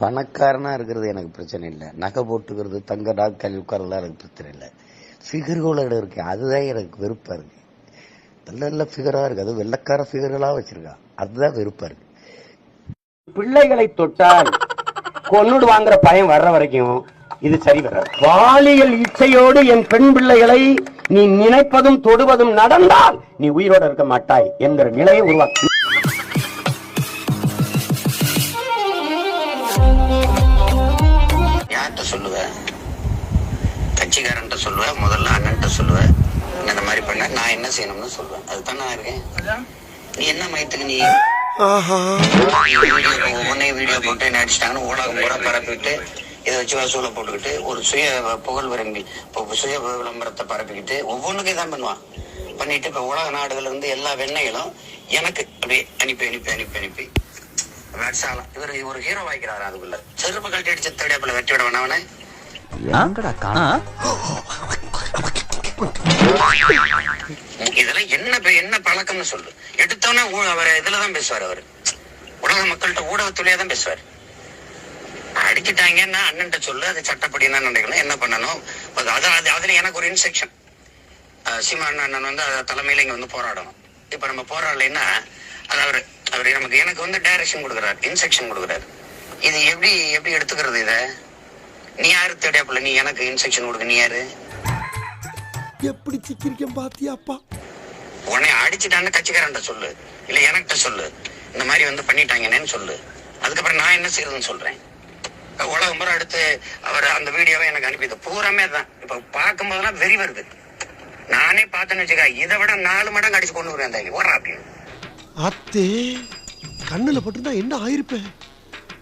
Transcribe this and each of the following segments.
பணக்காரனா இருக்கிறது எனக்கு பிரச்சனை இல்லை. நகை போட்டுக்கிறது தங்க நாட்கள் உட்காரலாம் எனக்கு பிரச்சனை இல்லை. ஃபிகர்களோட இருக்கு. அதுதான் எனக்கு வெறுப்பா இருக்கு. நல்ல நல்ல ஃபிகரா இருக்கு. அது வெள்ளக்கார ஃபிகர்களா வச்சிருக்கான் அதுதான் வெறுப்பா இருக்கு. பிள்ளைகளை தொட்டால் கொன்னுடு வாங்குற பயம் வர்ற வரைக்கும் இது சரி வராது. பாலியல் இச்சையோடு என் பெண் பிள்ளைகளை நீ நினைப்பதும் தொடுவதும் நடந்தால் நீ உயிரோட இருக்க மாட்டாய் என்கிற நிலையை உருவாக்கு யார்கிட்ட சொல்லுவ. கட்சிக்காரன்ட்ட சொல்லுவ முதல்ல அண்ணன்ட்ட சொல்லுவ. இந்த மாதிரி பண்ண நான் என்ன செய்யணும்னு சொல்லுவேன் அதுதான் நான் இருக்கேன். நீ என்ன மயத்துக்கு நீ? ஒவ்வொன்னே வீடியோ போட்டு நடிச்சிட்டாங்கன்னு ஊடகம் பூரா பரப்பிட்டு இதை வச்சு வசூலை போட்டுக்கிட்டு ஒரு சுய புகழ் விரும்பி இப்போ சுய விளம்பரத்தை பரப்பிக்கிட்டு ஒவ்வொன்றுக்கும் தான் பண்ணுவான். பண்ணிட்டு இப்ப உலக நாடுகள்ல இருந்து எல்லா வெண்ணைகளும் எனக்கு அப்படியே அனுப்பி அனுப்பி அனுப்பி அனுப்பி. அடிச்சாலாம் இவர் ஒரு ஹீரோ வாய்க்கிறாரு அதுக்குள்ள? செருப்பு கழட்டி அடிச்ச தேடியாப்புல வெட்டி விட வேணாவனே இதெல்லாம் என்ன பே- என்ன பழக்கம்னு சொல்லு. எடுத்தோன்னே அவர் இதுலதான் பேசுவார் அவர். உலக மக்கள்கிட்ட ஊடகத்துலயே தான் பேசுவார். அடிச்சிட்டாங்கன்னா அண்ணன்ட்ட சொல்லு அது சட்டப்படி என்ன நினைக்கணும் என்ன பண்ணணும். அது அது- அது- அதுல எனக்கு ஒரு இன்ஸ்ட்ரக்ஷன் சீமா அண்ணன் வந்து அது தலைமையில இங்க வந்து போராடணும். இப்ப நம்ம போராடலைன்னா அது அவர் அவர் நமக்கு எனக்கு வந்து டைரக்ஷன் கொடுக்குறாரு இன்ஸ்ட்ரக்ஷன் கொடுக்குறாரு. இது எப்படி எப்படி எடுத்துக்கிறது இத? நீ யாரு தேடியாப்புல நீ எனக்கு இன்ஸ்ட்ரக்ஷன் கொடுக்க நீ யாரு? எப்படி சிக்கிரிக்கம் பாத்தியாப்பா உன்னை அடிச்சுட்டான்னு கட்சிக்காரன்ட்ட சொல்லு. இல்ல எனக்கிட்ட சொல்லு. இந்த மாதிரி வந்து பண்ணிட்டாங்கன்னு சொல்லு. அதுக்கப்புறம் நான் என்ன செய்யறதுன்னு சொல்றேன். உலகம் பூரா அடுத்து அவர் அந்த வீடியோவை எனக்கு அனுப்பிது பூராமே தான் இப்ப பார்க்கும் போதெல்லாம் வெறி வருது. நானே பார்த்தேன்னு வச்சுக்க இதை விட நாலு மடங்கு அடிச்சு கொண்டு வருவேன் ஓடுறா அப்படின்னு. அத்தே கண்ணுல பட்டிருந்தா என்ன ஆயிருப்பேன்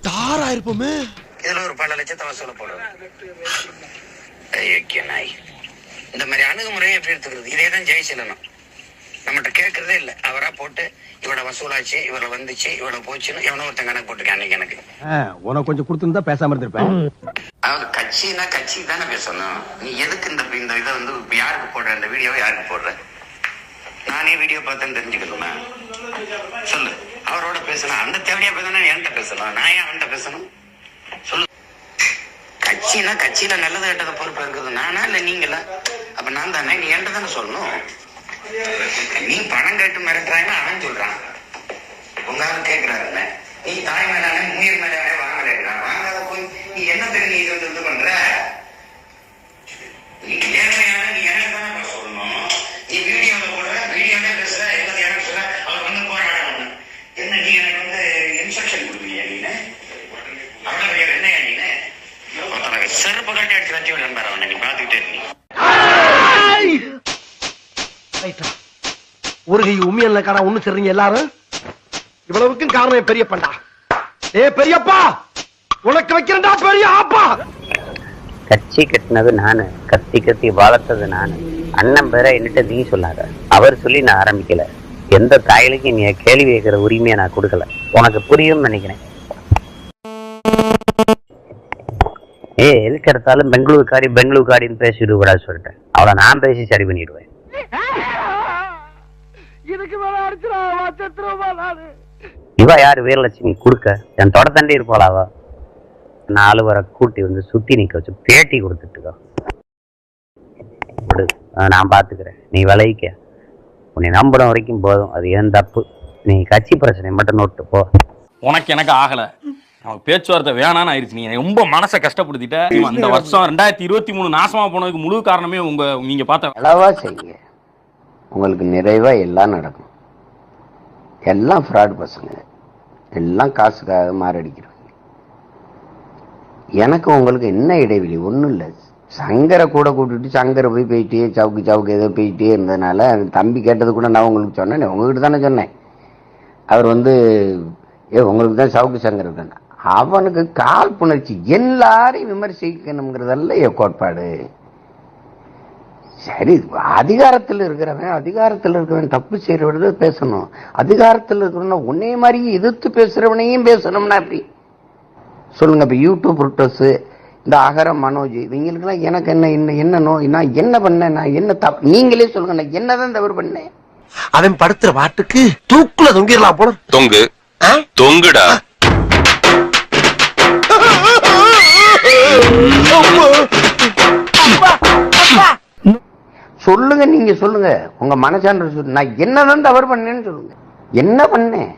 தார் ஆயிருப்போமே இதுல ஒரு பல லட்சத்தை வசூல போடுவேன் நாய். இந்த மாதிரி அணுகுமுறையை எப்படி எடுத்துக்கிறது? இதே தான் ஜெயிச்சிடணும் நம்மகிட்ட கேட்கறதே இல்லை. அவரா போட்டு இவளை வசூலாச்சு இவளை வந்துச்சு இவளை போச்சுன்னு எவனோ ஒருத்தன் கணக்கு போட்டுருக்கான் அன்னைக்கு எனக்கு. உனக்கு கொஞ்சம் கொடுத்துருந்தா பேசாம இருந்திருப்பேன். அதாவது கட்சினா கட்சி தானே பேசணும். நீ எதுக்கு இந்த இந்த இதை வந்து யாருக்கு போடுற? இந்த வீடியோவை யாருக்கு போடுற? நானே வீடியோ பார்த்தேன்னு தெரிஞ்சுக்கணுமா? சொல்லு. அவரோட பேசணும். அந்த தேவையா பேசணும் என்கிட்ட பேசலாம். நான் ஏன் அவன்கிட்ட பேசணும்? சொல்லு. கட்சினா கட்சியில நல்லது கெட்டது பொறுப்பு இருக்குது. நானா இல்ல நீங்களா? அப்ப நான் தானே நீ என்கிட்ட தானே சொல்லணும்? நீ பணம் கேட்டு மிரட்டுறாங்கன்னா அவன் சொல்றான். உங்க ஆளு கேக்குறாருல்ல நீ தாய் மேலானே முயர் மேலானே வாங்கலைன்னா வாங்காத போய் நீ என்ன தெரியும் நீ இது வந்து பண்ற? நீ ஏழ்மையா நீ எனக்கு தானே சொல்லணும் நீ வீடியோல போடுற வீடியோல பேசுற எல்லாத்தையும் எனக்கு சொல்ற அவர் வந்து போராடணும் என்ன நீ எனக்கு வந்து இன்ஸ்ட்ரக்ஷன் கொடுக்கலையா நீனு அவ்வளவு பெரிய என்னையா நீனு ஒருத்தனை செருப்பு கட்டி அடிச்சு வச்சு விட அவனை நீ பாத்துக்கிட்டே இருக்கீங்க ஒரு கை உமியல்ல காரா ஒண்ணு சரிங்க எல்லாரும்? இவ்வளவுக்கும் காரணம் என் பெரியப்பண்டா ஏ பெரியப்பா! உனக்கு வைக்கிறேன்டா பெரிய ஆப்பா! கட்சி கட்டினது நானு கத்தி கத்தி வளர்த்தது நானு. அண்ணன் பேரை என்னட்ட நீ சொல்லாத. அவர் சொல்லி நான் ஆரம்பிக்கல. எந்த தாயிலுக்கும் நீ கேள்வி கேட்கிற உரிமையை நான் கொடுக்கல. உனக்கு புரியும்னு நினைக்கிறேன். ஏ எதுக்கு எடுத்தாலும் பெங்களூர் காடி பெங்களூர் காடின்னு பேசிட்டு சொல்லிட்டேன். அவளை நான் பேசி சரி பண்ணிடுவேன். மேல இவ யாரு? வீரலட்சுமி குடுக்க. என் தொடத்தண்டி இருப்பாளா அவ. நாலு வரை கூட்டி வந்து சுத்தி நிக்க வச்சு பேட்டி கொடுத்துட்டுக்கோ நான் பாத்துக்கிறேன். நீ விளைவிக்க உன்னை நம்பின வரைக்கும் போதும். அது ஏன் தப்பு. நீ கட்சி பிரச்சனை மட்டும் நோட்டு போ. உனக்கு எனக்கு ஆகல. நமக்கு பேச்சுவார்த்தை வேணான்னு ஆயிடுச்சு நீ ரொம்ப மனசை கஷ்டப்படுத்திட்ட. அந்த வருஷம் ரெண்டாயிரத்தி இருபத்தி மூணு நாசமா போனதுக்கு முழு காரணமே உங்க நீங்க பார்த்த அளவா செய்யுங்க. உங்களுக்கு நிறைவாக எல்லாம் நடக்கும். எல்லாம் ஃப்ராட் பசங்க. எல்லாம் காசுக்காக மாரடிக்கிறவங்க. எனக்கு உங்களுக்கு என்ன இடைவெளி? ஒன்றும் இல்லை. சங்கரை கூட கூட்டிட்டு சங்கரை போய் போயிட்டே சவுக்கு சவுக்கு ஏதோ போயிட்டே இருந்ததுனால தம்பி கேட்டது கூட நான் உங்களுக்கு சொன்னேன் உங்ககிட்ட தானே சொன்னேன். அவர் வந்து ஏ உங்களுக்கு தான் சவுக்கு சங்கர் தானே அவனுக்கு காழ்ப்புணர்ச்சி எல்லாரையும் விமர்சிக்கணுங்கிறதெல்லாம் என் கோட்பாடு. சரி அதிகாரத்தில் இருக்கிறவன் அதிகாரத்தில் இருக்கிறவன் தப்பு செய்கிறவனது பேசணும். அதிகாரத்தில் இருக்கிறவன உன்னே மாதிரியே எதிர்த்து பேசுகிறவனையும் பேசணும்னா அப்படி சொல்லுங்க இப்போ யூடியூப் ருட்டர்ஸு இந்த அகரம் மனோஜ் இவங்களுக்குலாம் எனக்கு என்ன என்ன என்ன நோய் நான் என்ன பண்ணேன் நான் என்ன தப்பு நீங்களே சொல்லுங்க நான் என்னதான் தவறு பண்ணேன்? அவன் படுத்துற வாட்டுக்கு தூக்குல தொங்கிடலாம் போல. தொங்கு. தொங்குடா. அப்பா அப்பா சொல்லுங்க நீங்க சொல்லுங்க. உங்க மனசான்ற சொல்லு நான் என்னதான் தவறு பண்ணேன்னு சொல்லுங்க. என்ன பண்ணேன்?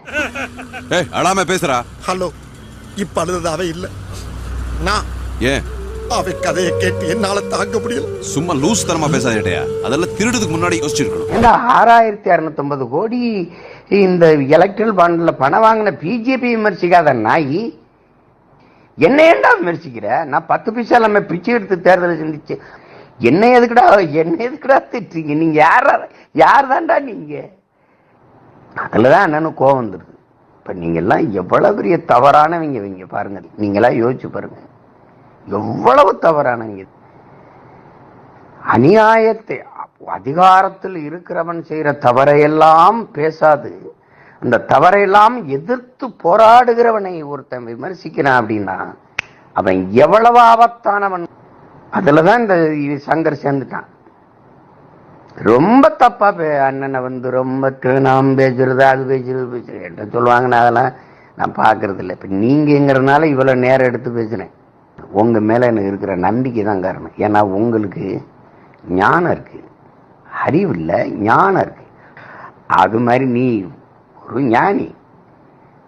ஏய் அழாம பேசுறா. ஹலோ இப்ப அழுது அவ இல்ல. நான் ஏன்? அவ கதையை கேட்டு என்னால தாங்க முடியல. சும்மா லூஸ் தனமா பேசாதேட்டையா அதெல்லாம் திருடுறதுக்கு முன்னாடி யோசிச்சிருக்கணும். இந்த ஆறாயிரத்தி அறுநூத்தி கோடி இந்த எலக்ட்ரல் பாண்ட்ல பணம் வாங்கின பிஜேபி விமர்சிக்காத நாய்? என்ன ஏன்டா விமர்சிக்கிற? நான் பத்து பைசா இல்லாம பிச்சை எடுத்து தேர்தலை சந்திச்சு என்ன எதுக்குடா என்ன எதுக்குடா திட்டுறீங்க? நீங்க யாரா யார் தான்டா நீங்க? அதுலதான் என்னன்னு கோவம் வந்துருது. இப்ப நீங்க எல்லாம் எவ்வளவு பெரிய தவறானவங்க இவங்க பாருங்க. நீங்களா யோசிச்சு பாருங்க. எவ்வளவு தவறானவங்க. அநியாயத்தை அதிகாரத்தில் இருக்கிறவன் செய்யற தவறையெல்லாம் பேசாது. அந்த தவறையெல்லாம் எதிர்த்து போராடுகிறவனை ஒருத்தன் விமர்சிக்கிறான் அப்படின்னா அவன் எவ்வளவு ஆபத்தானவன்? அதுலதான் இந்த சங்கர் சேர்ந்துட்டான். ரொம்ப தப்பா பே அண்ணனை வந்து ரொம்ப நாம் பேசுறது அது பேசுறது பேசுறது. என்ன சொல்லுவாங்கன்னா அதெல்லாம் நான் பார்க்கறது இல்லை இப்போ நீங்கிறனால இவ்வளோ நேரம் எடுத்து பேசுறேன் உங்கள் மேலே எனக்கு இருக்கிற நம்பிக்கை தான் காரணம். ஏன்னா உங்களுக்கு ஞானம் இருக்கு. அறிவு இல்லை ஞானம் இருக்கு. அது மாதிரி நீ ஒரு ஞானி.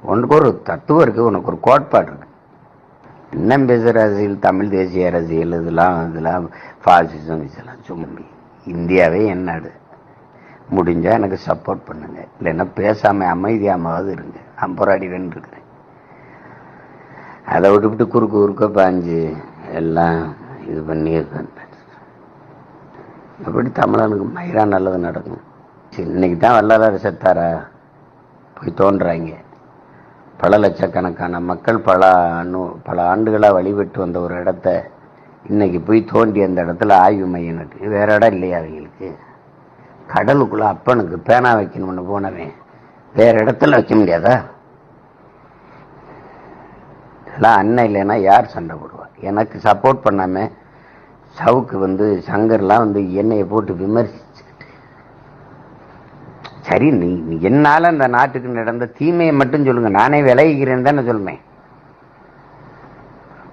உனக்கு ஒரு தத்துவம் இருக்கு உனக்கு ஒரு கோட்பாடு இருக்கு. என்ன பேசுகிற அரசியல் தமிழ் தேசிய அரசியல் இதெல்லாம் இதெல்லாம் ஃபாசிசம் இதெல்லாம் சும்மா இந்தியாவே என் நாடு. முடிஞ்சா எனக்கு சப்போர்ட் பண்ணுங்க. இல்லைன்னா பேசாம அமைதியாமாவது இருங்க. நான் போராடிவேன்னு இருக்கிறேன் அதை விட்டுவிட்டு குறுக்கு குறுக்க பாஞ்சு எல்லாம் இது பண்ணி எப்படி தமிழனுக்கு மயிரா நல்லது நடக்கும். சரி, இன்னைக்கு தான் வல்லாளர் செத்தாரா? போய் தோன்றாங்க. பல லட்சக்கணக்கான மக்கள் பல நூ பல ஆண்டுகளாக வழிபட்டு வந்த ஒரு இடத்த இன்றைக்கி போய் தோண்டி அந்த இடத்துல ஆய்வு மையம் இருக்கு. வேற இடம் இல்லையா அவங்களுக்கு? கடலுக்குள்ளே அப்பனுக்கு பேனா வைக்கணும்னு போனவன் வேற இடத்துல வைக்க முடியாதா? இதெல்லாம் அண்ணன் இல்லைன்னா யார் சண்டை போடுவார் எனக்கு சப்போர்ட் பண்ணாமல் சவுக்கு வந்து சங்கர்லாம் வந்து என்னையை போட்டு விமர்சிச்சு சரி நீ என்னால் என்னால அந்த நாட்டுக்கு நடந்த தீமையை மட்டும் சொல்லுங்க. நானே விலகிக்கிறேன்னு தானே சொல்லுவேன்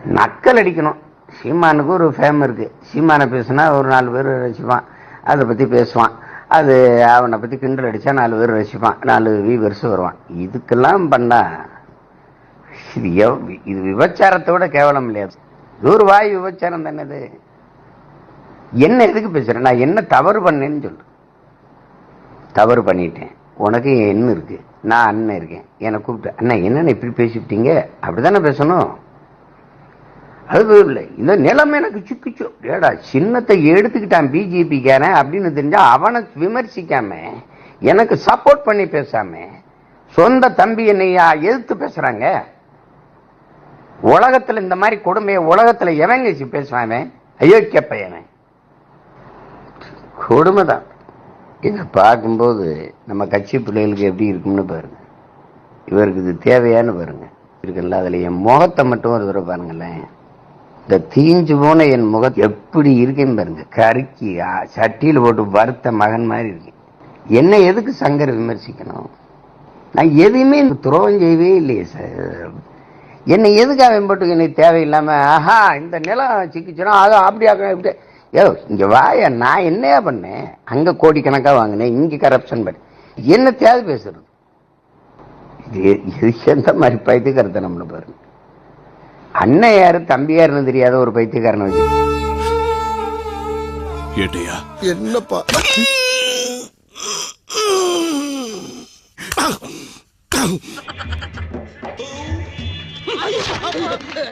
நக்கல் அடிக்கணும். சீமானுக்கு ஒரு ஃபேம் இருக்கு. சீமானை பேசுனா ஒரு நாலு பேர் ரசிப்பான். அதை பத்தி பேசுவான். அது அவனை பத்தி கிண்டல் அடிச்சா நாலு பேர் ரசிப்பான். நாலு வீவர்ஸ் வருவான். இதுக்கெல்லாம் பண்ணா இது எவ்- இது விபச்சாரத்தோட கேவலம் இல்லையா? இது ஒரு வாய் விபச்சாரம் தானே இது. என்ன எதுக்கு பேசுறேன் நான் என்ன தவறு பண்ணேன்னு சொல்லு தவறு பண்ணிட்டேன். உனக்கு என்ன இருக்கு. நான் அண்ணன் இருக்கேன். என்னை கூப்பிட்டு அண்ணா என்னென்ன இப்படி பேசிவிட்டீங்க? அப்படிதானே பேசணும். அது இல்லை. இந்த நிலைமை எனக்கு சுக்குச்சு ஏடா சின்னத்தை எடுத்துக்கிட்டான் பிஜேபிக்காரன் அப்படின்னு தெரிஞ்சா அவனை விமர்சிக்காம எனக்கு சப்போர்ட் பண்ணி பேசாம சொந்த தம்பி என்னையா எதிர்த்து பேசுறாங்க? உலகத்துல இந்த மாதிரி கொடுமையை உலகத்துல எவங்க பேசுவான் அயோக்கிய பையனை கொடுமைதான். இதை பார்க்கும்போது நம்ம கட்சி பிள்ளைகளுக்கு எப்படி இருக்கும்னு பாருங்க. இவருக்கு இது தேவையானு பாருங்க. இருக்குல்ல அதில் என் முகத்தை மட்டும் ஒரு தடவை பாருங்களேன். இந்த தீஞ்சு போன என் முகம் எப்படி இருக்குன்னு பாருங்க. கருக்கி சட்டியில் போட்டு வறுத்த மகன் மாதிரி இருக்கு. என்னை எதுக்கு சங்கர் விமர்சிக்கணும்? நான் எதையுமே துரோகம் செய்யவே இல்லையே சார். என்னை எதுக்கு அவன் போட்டு என்னை தேவையில்லாமல் ஆஹா இந்த நிலம் சிக்கிச்சுனா அது அப்படி ஆக்க இப்படி. ஏ இங்க வாய நான் என்னையா பண்ணேன்? அங்க கோடிக்கணக்கா வாங்கினேன் இங்க கரப்ஷன் பண்ண என்ன தேவை பேசுறது. இது இது எந்த மாதிரி பைத்தியக்காரத்தனம்னு பாருங்க. அண்ணன் யாரு தம்பி யாருன்னு தெரியாத ஒரு பைத்தியக்காரனை வச்சு. ஏட்டையா என்னப்பா?